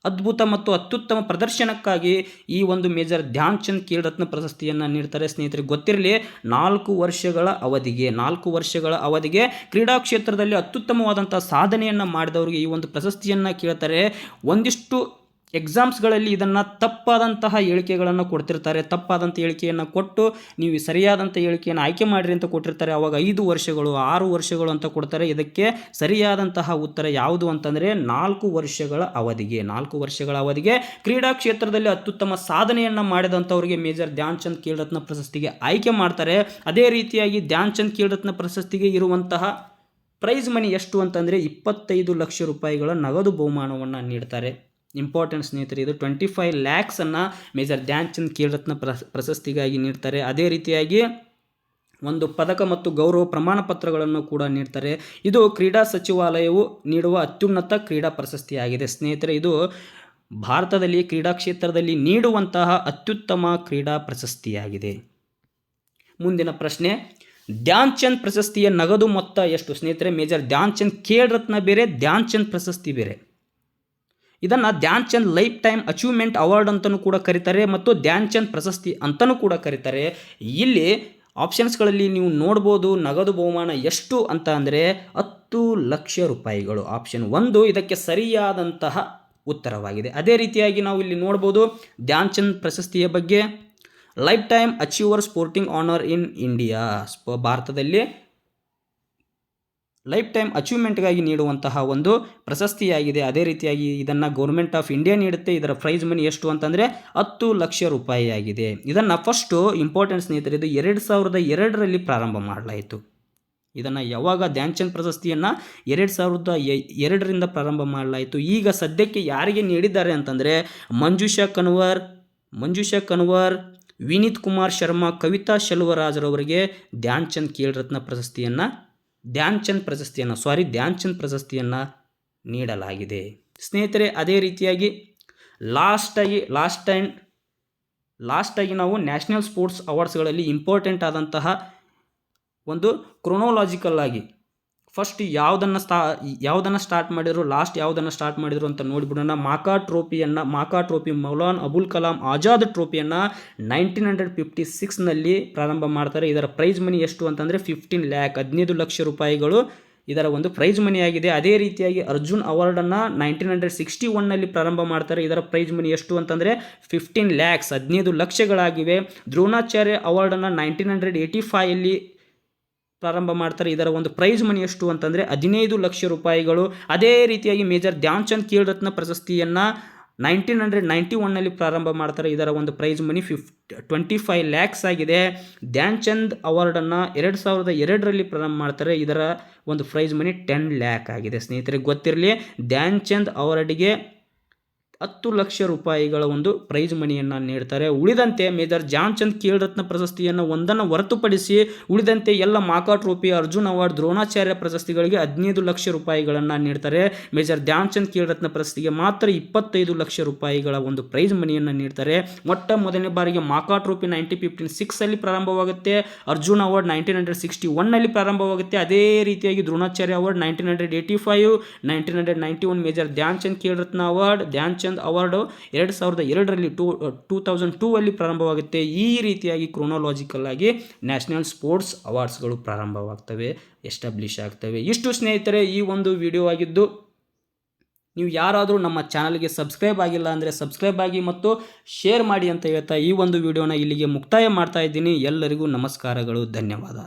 [SPEAKER 1] ಅದ್ಭುತ ಮತ್ತು ಅತ್ಯುತ್ತಮ ಪ್ರದರ್ಶನಕ್ಕಾಗಿ ಈ ಒಂದು ಮೇಜರ್ ಧ್ಯಾನ್ ಚಂದ್ ಖೇಲ್ ರತ್ನ ಪ್ರಶಸ್ತಿಯನ್ನು ನೀಡ್ತಾರೆ. ಸ್ನೇಹಿತರೆ, ಗೊತ್ತಿರಲಿ, ನಾಲ್ಕು ವರ್ಷಗಳ ಅವಧಿಗೆ, ನಾಲ್ಕು ವರ್ಷಗಳ ಅವಧಿಗೆ ಕ್ರೀಡಾ ಕ್ಷೇತ್ರದಲ್ಲಿ ಅತ್ಯುತ್ತಮವಾದಂಥ ಸಾಧನೆಯನ್ನು ಮಾಡಿದವರಿಗೆ ಈ ಒಂದು ಪ್ರಶಸ್ತಿಯನ್ನು ಕೇಳ್ತಾರೆ. ಒಂದಿಷ್ಟು ಎಕ್ಸಾಮ್ಸ್ಗಳಲ್ಲಿ ಇದನ್ನು ತಪ್ಪಾದಂತಹ ಹೇಳಿಕೆಗಳನ್ನು ಕೊಡ್ತಿರ್ತಾರೆ. ತಪ್ಪಾದಂಥ ಹೇಳಿಕೆಯನ್ನು ಕೊಟ್ಟು ನೀವು ಸರಿಯಾದಂಥ ಹೇಳಿಕೆಯನ್ನು ಆಯ್ಕೆ ಮಾಡಿರಿ ಅಂತ ಕೊಟ್ಟಿರ್ತಾರೆ. ಅವಾಗ ಐದು ವರ್ಷಗಳು, ಆರು ವರ್ಷಗಳು ಅಂತ ಕೊಡ್ತಾರೆ. ಇದಕ್ಕೆ ಸರಿಯಾದಂತಹ ಉತ್ತರ ಯಾವುದು ಅಂತಂದರೆ ನಾಲ್ಕು ವರ್ಷಗಳ ಅವಧಿಗೆ. ನಾಲ್ಕು ವರ್ಷಗಳ ಅವಧಿಗೆ ಕ್ರೀಡಾ ಕ್ಷೇತ್ರದಲ್ಲಿ ಅತ್ಯುತ್ತಮ ಸಾಧನೆಯನ್ನು ಮಾಡಿದಂಥವ್ರಿಗೆ ಮೇಜರ್ ಧ್ಯಾನ್ ಚಂದ್ ಕೀಳರತ್ನ ರತ್ನ ಪ್ರಶಸ್ತಿಗೆ ಆಯ್ಕೆ ಮಾಡ್ತಾರೆ. ಅದೇ ರೀತಿಯಾಗಿ ಧ್ಯಾನ್ ಚಂದ್ ಕೀಳರತ್ನ ರತ್ನ ಪ್ರಶಸ್ತಿಗೆ ಇರುವಂತಹ ಪ್ರೈಸ್ ಮನಿ ಎಷ್ಟು ಅಂತಂದರೆ ಇಪ್ಪತ್ತೈದು ಲಕ್ಷ ರೂಪಾಯಿಗಳ ನಗದು ಬಹುಮಾನವನ್ನು ನೀಡ್ತಾರೆ. ಇಂಪಾರ್ಟೆಂಟ್ ಸ್ನೇಹಿತರೆ, ಇದು ಟ್ವೆಂಟಿ ಫೈವ್ ಲ್ಯಾಕ್ಸನ್ನು ಮೇಜರ್ ಧ್ಯಾನ್ ಚಂದ್ ಖೇಲ್ ರತ್ನ ಪ್ರಶಸ್ತಿಗಾಗಿ ನೀಡ್ತಾರೆ. ಅದೇ ರೀತಿಯಾಗಿ ಒಂದು ಪದಕ ಮತ್ತು ಗೌರವ ಪ್ರಮಾಣ ಪತ್ರಗಳನ್ನು ಕೂಡ ನೀಡ್ತಾರೆ. ಇದು ಕ್ರೀಡಾ ಸಚಿವಾಲಯವು ನೀಡುವ ಅತ್ಯುನ್ನತ ಕ್ರೀಡಾ ಪ್ರಶಸ್ತಿಯಾಗಿದೆ. ಸ್ನೇಹಿತರೆ, ಇದು ಭಾರತದಲ್ಲಿ ಕ್ರೀಡಾ ಕ್ಷೇತ್ರದಲ್ಲಿ ನೀಡುವಂತಹ ಅತ್ಯುತ್ತಮ ಕ್ರೀಡಾ ಪ್ರಶಸ್ತಿಯಾಗಿದೆ. ಮುಂದಿನ ಪ್ರಶ್ನೆ, ಧ್ಯಾನ್ ಚಂದ್ ಪ್ರಶಸ್ತಿಯ ನಗದು ಮೊತ್ತ ಎಷ್ಟು? ಸ್ನೇಹಿತರೆ, ಮೇಜರ್ ಧ್ಯಾನ್ ಚಂದ್ ಖೇಲ್ ರತ್ನ ಬೇರೆ, ಧ್ಯಾನ್ ಚಂದ್ ಪ್ರಶಸ್ತಿ ಬೇರೆ. ಇದನ್ನು Dhyan Chand lifetime achievement award ಅಂತಲೂ ಕೂಡ ಕರೀತಾರೆ ಮತ್ತು ಧ್ಯಾನ್ ಚಂದ್ ಪ್ರಶಸ್ತಿ ಅಂತಲೂ ಕೂಡ ಕರೀತಾರೆ. ಇಲ್ಲಿ ಆಪ್ಷನ್ಸ್ಗಳಲ್ಲಿ ನೀವು ನೋಡ್ಬೋದು ನಗದು ಬಹುಮಾನ ಎಷ್ಟು ಅಂತ ಅಂದರೆ ಹತ್ತು ಲಕ್ಷ ರೂಪಾಯಿಗಳು. ಆಪ್ಷನ್ ಒಂದು ಇದಕ್ಕೆ ಸರಿಯಾದಂತಹ ಉತ್ತರವಾಗಿದೆ. ಅದೇ ರೀತಿಯಾಗಿ ನಾವು ಇಲ್ಲಿ ನೋಡ್ಬೋದು ಧ್ಯಾನ್ ಚಂದ್ ಪ್ರಶಸ್ತಿಯ ಬಗ್ಗೆ. Lifetime achiever sporting honour in India. ಸ್ಪ ಭಾರತದಲ್ಲಿ ಲೈಫ್ ಟೈಮ್ ಅಚೀವ್ಮೆಂಟ್ಗಾಗಿ ನೀಡುವಂತಹ ಒಂದು ಪ್ರಶಸ್ತಿಯಾಗಿದೆ. ಅದೇ ರೀತಿಯಾಗಿ ಇದನ್ನು ಗೌರ್ಮೆಂಟ್ ಆಫ್ ಇಂಡಿಯಾ ನೀಡುತ್ತೆ. ಇದರ ಪ್ರೈಸ್ ಮನಿ ಎಷ್ಟು ಅಂತಂದರೆ ಹತ್ತು ಲಕ್ಷ ರೂಪಾಯಿ ಆಗಿದೆ ಇದನ್ನು ಫಸ್ಟು ಇಂಪಾರ್ಟೆಂಟ್ ಸ್ನೇಹಿತರೆ, ಇದು ಎರಡು ಸಾವಿರದ ಎರಡರಲ್ಲಿ ಪ್ರಾರಂಭ ಮಾಡಲಾಯಿತು. ಇದನ್ನು ಯಾವಾಗ ಧ್ಯಾನ್ಚಂದ್ ಪ್ರಶಸ್ತಿಯನ್ನು ಎರಡು ಸಾವಿರದ ಎರಡರಿಂದ ಪ್ರಾರಂಭ ಮಾಡಲಾಯಿತು. ಈಗ ಸದ್ಯಕ್ಕೆ ಯಾರಿಗೆ ನೀಡಿದ್ದಾರೆ ಅಂತಂದರೆ ಮಂಜುಷಾ ಕನ್ವರ್ ಮಂಜುಷಾ ಕನ್ವರ್, ವಿನೀತ್ ಕುಮಾರ್ ಶರ್ಮಾ, ಕವಿತಾ ಶೆಲ್ವರಾಜರವರಿಗೆ ಧ್ಯಾನ್ಚಂದ್ ಖೇಲ್ ರತ್ನ ಪ್ರಶಸ್ತಿಯನ್ನು ಧ್ಯಾನ್ ಚಂದ್ ಪ್ರಶಸ್ತಿಯನ್ನು ಸಾರಿ ಧ್ಯಾನ್ ಚಂದ್ ಪ್ರಶಸ್ತಿಯನ್ನು ನೀಡಲಾಗಿದೆ. ಸ್ನೇಹಿತರೆ, ಅದೇ ರೀತಿಯಾಗಿ ಲಾಸ್ಟಾಗಿ ಲಾಸ್ಟ್ ಟೈಮ್ ಲಾಸ್ಟಾಗಿ ನಾವು ನ್ಯಾಷನಲ್ ಸ್ಪೋರ್ಟ್ಸ್ ಅವಾರ್ಡ್ಸ್ಗಳಲ್ಲಿ ಇಂಪಾರ್ಟೆಂಟ್ ಆದಂತಹ ಒಂದು ಕ್ರೊನೋಲಾಜಿಕಲ್ ಆಗಿ ಫಸ್ಟ್ ಯಾವುದನ್ನು ಸ್ಟಾ, ಯಾವುದನ್ನು ಸ್ಟಾರ್ಟ್ ಮಾಡಿದ್ರು ಲಾಸ್ಟ್ ಯಾವುದನ್ನು ಸ್ಟಾರ್ಟ್ ಮಾಡಿದ್ರು ಅಂತ ನೋಡಿಬಿಡೋಣ. ಮಾಕಾ ಟ್ರೋಫಿಯನ್ನು, ಮಾಕಾ ಟ್ರೋಫಿ ಮೌಲಾನ್ ಅಬುಲ್ ಕಲಾಂ ಆಜಾದ್ ಟ್ರೋಫಿಯನ್ನು ನೈನ್ಟೀನ್ ಹಂಡ್ರೆಡ್ ಫಿಫ್ಟಿ ಸಿಕ್ಸ್ನಲ್ಲಿ ಪ್ರಾರಂಭ ಮಾಡ್ತಾರೆ. ಇದರ ಪ್ರೈಸ್ ಮನಿ ಎಷ್ಟು ಅಂತಂದರೆ ಫಿಫ್ಟೀನ್ ಲ್ಯಾಕ್ ಹದಿನೈದು ಲಕ್ಷ ರೂಪಾಯಿಗಳು ಇದರ ಒಂದು ಪ್ರೈಸ್ ಮನಿ ಆಗಿದೆ. ಅದೇ ರೀತಿಯಾಗಿ ಅರ್ಜುನ್ ಅವಾರ್ಡನ್ನು ನೈನ್ಟೀನ್ ಹಂಡ್ರೆಡ್ ಸಿಕ್ಸ್ಟಿ ಒನ್ನಲ್ಲಿ ಪ್ರಾರಂಭ ಮಾಡ್ತಾರೆ. ಇದರ ಪ್ರೈಸ್ ಮನಿ ಎಷ್ಟು ಅಂತಂದರೆ ಫಿಫ್ಟೀನ್ ಲ್ಯಾಕ್ಸ್ ಹದಿನೈದು ಲಕ್ಷಗಳಾಗಿವೆ. ದ್ರೋಣಾಚಾರ್ಯ ಅವಾರ್ಡನ್ನು ನೈನ್ಟೀನ್ ಹಂಡ್ರೆಡ್ ಏಯ್ಟಿ ಫೈಯಲ್ಲಿ ಪ್ರಾರಂಭ ಮಾಡ್ತಾರೆ. ಇದರ ಒಂದು ಪ್ರೈಸ್ ಮನಿ ಎಷ್ಟು ಅಂತಂದರೆ ಹದಿನೈದು ಲಕ್ಷ ರೂಪಾಯಿಗಳು. ಅದೇ ರೀತಿಯಾಗಿ ಮೇಜರ್ ಧ್ಯಾನ್ ಚಂದ್ ಖೇಲ್ ರತ್ನ ಪ್ರಶಸ್ತಿಯನ್ನು ನೈನ್ಟೀನ್ ಹಂಡ್ರೆಡ್ ನೈಂಟಿ ಒನ್ನಲ್ಲಿ ಪ್ರಾರಂಭ ಮಾಡ್ತಾರೆ. ಇದರ ಒಂದು ಪ್ರೈಸ್ ಮನಿ ಫಿಫ್ ಟ್ವೆಂಟಿ ಫೈವ್ ಲ್ಯಾಕ್ಸ್ ಆಗಿದೆ. ಧ್ಯಾನ್ ಚಂದ್ ಅವಾರ್ಡನ್ನು ಎರಡು ಸಾವಿರದ ಎರಡರಲ್ಲಿ ಪ್ರಾರಂಭ ಮಾಡ್ತಾರೆ. ಇದರ ಒಂದು ಪ್ರೈಸ್ ಮನಿ ಟೆನ್ ಲ್ಯಾಕ್ ಆಗಿದೆ. ಸ್ನೇಹಿತರಿಗೆ ಗೊತ್ತಿರಲಿ ಧ್ಯಾನ್ ಚಂದ್ ಅವಾರ್ಡಿಗೆ ಹತ್ತು ಲಕ್ಷ ರೂಪಾಯಿಗಳ ಒಂದು ಪ್ರೈಜ್ ಮನಿಯನ್ನು ನೀಡ್ತಾರೆ. ಉಳಿದಂತೆ ಮೇಜರ್ ಜಾನ್ ಚಂದ್ ಖೇಲ್ ರತ್ನ ಪ್ರಶಸ್ತಿಯನ್ನು ಒಂದನ್ನು ಹೊರತುಪಡಿಸಿ ಉಳಿದಂತೆ ಎಲ್ಲ ಮಾಕಾ ಟ್ರೋಫಿ, ಅರ್ಜುನ್ ಅವಾರ್ಡ್, ದ್ರೋಣಾಚಾರ್ಯ ಪ್ರಶಸ್ತಿಗಳಿಗೆ ಹದಿನೈದು ಲಕ್ಷ ರೂಪಾಯಿಗಳನ್ನು ನೀಡ್ತಾರೆ. ಮೇಜರ್ ಧ್ಯಾನ್ ಚಂದ್ ಖೇಲ್ ರತ್ನ ಪ್ರಶಸ್ತಿಗೆ ಮಾತ್ರ ಇಪ್ಪತ್ತೈದು ಲಕ್ಷ ರೂಪಾಯಿಗಳ ಒಂದು ಪ್ರೈಜ್ ಮನಿಯನ್ನು ನೀಡ್ತಾರೆ. ಮೊಟ್ಟ ಮೊದಲನೇ ಬಾರಿಗೆ ಮಾಕಾ ಟ್ರೋಫಿ ನೈನ್ಟೀನ್ ಫಿಫ್ಟೀನ್ ಸಿಕ್ಸಲ್ಲಿ ಪ್ರಾರಂಭವಾಗುತ್ತೆ. Arjun award nineteen hundred sixty ಒನ್ನಲ್ಲಿ ಪ್ರಾರಂಭವಾಗುತ್ತೆ. ಅದೇ ರೀತಿಯಾಗಿ Dronacharya award nineteen hundred eighty five nineteen hundred ninety one major Dhyan Chand Ratna award. Dhyan Chand award ಎರಡು ಸಾವಿರದ ಎರಡರಲ್ಲಿ ಟೂ ಟೂ ತೌಸಂಡ್ ಟೂ ಅಲ್ಲಿ ಪ್ರಾರಂಭವಾಗುತ್ತೆ. ಈ ರೀತಿಯಾಗಿ ಕ್ರೋನಾಲಜಿಕಲ್ ಆಗಿ ನ್ಯಾಷನಲ್ ಸ್ಪೋರ್ಟ್ಸ್ ಅವಾರ್ಡ್ಸ್ಗಳು ಪ್ರಾರಂಭವಾಗ್ತವೆ ಎಸ್ಟಾಬ್ಲಿಷ್ ಆಗ್ತವೆ. ಇಷ್ಟು ಸ್ನೇಹಿತರೆ, ಈ ಒಂದು ವಿಡಿಯೋ ಆಗಿದ್ದು ನೀವು ಯಾರಾದರೂ ನಮ್ಮ ಚಾನಲ್ಗೆ ಸಬ್ಸ್ಕ್ರೈಬ್ ಆಗಿಲ್ಲ ಅಂದರೆ ಸಬ್ಸ್ಕ್ರೈಬ್ ಆಗಿ ಮತ್ತು ಶೇರ್ ಮಾಡಿ ಅಂತ ಹೇಳ್ತಾ ಈ ಒಂದು ವಿಡಿಯೋನ ಇಲ್ಲಿಗೆ ಮುಕ್ತಾಯ ಮಾಡ್ತಾ ಇದ್ದೀನಿ. ಎಲ್ಲರಿಗೂ ನಮಸ್ಕಾರಗಳು, ಧನ್ಯವಾದ.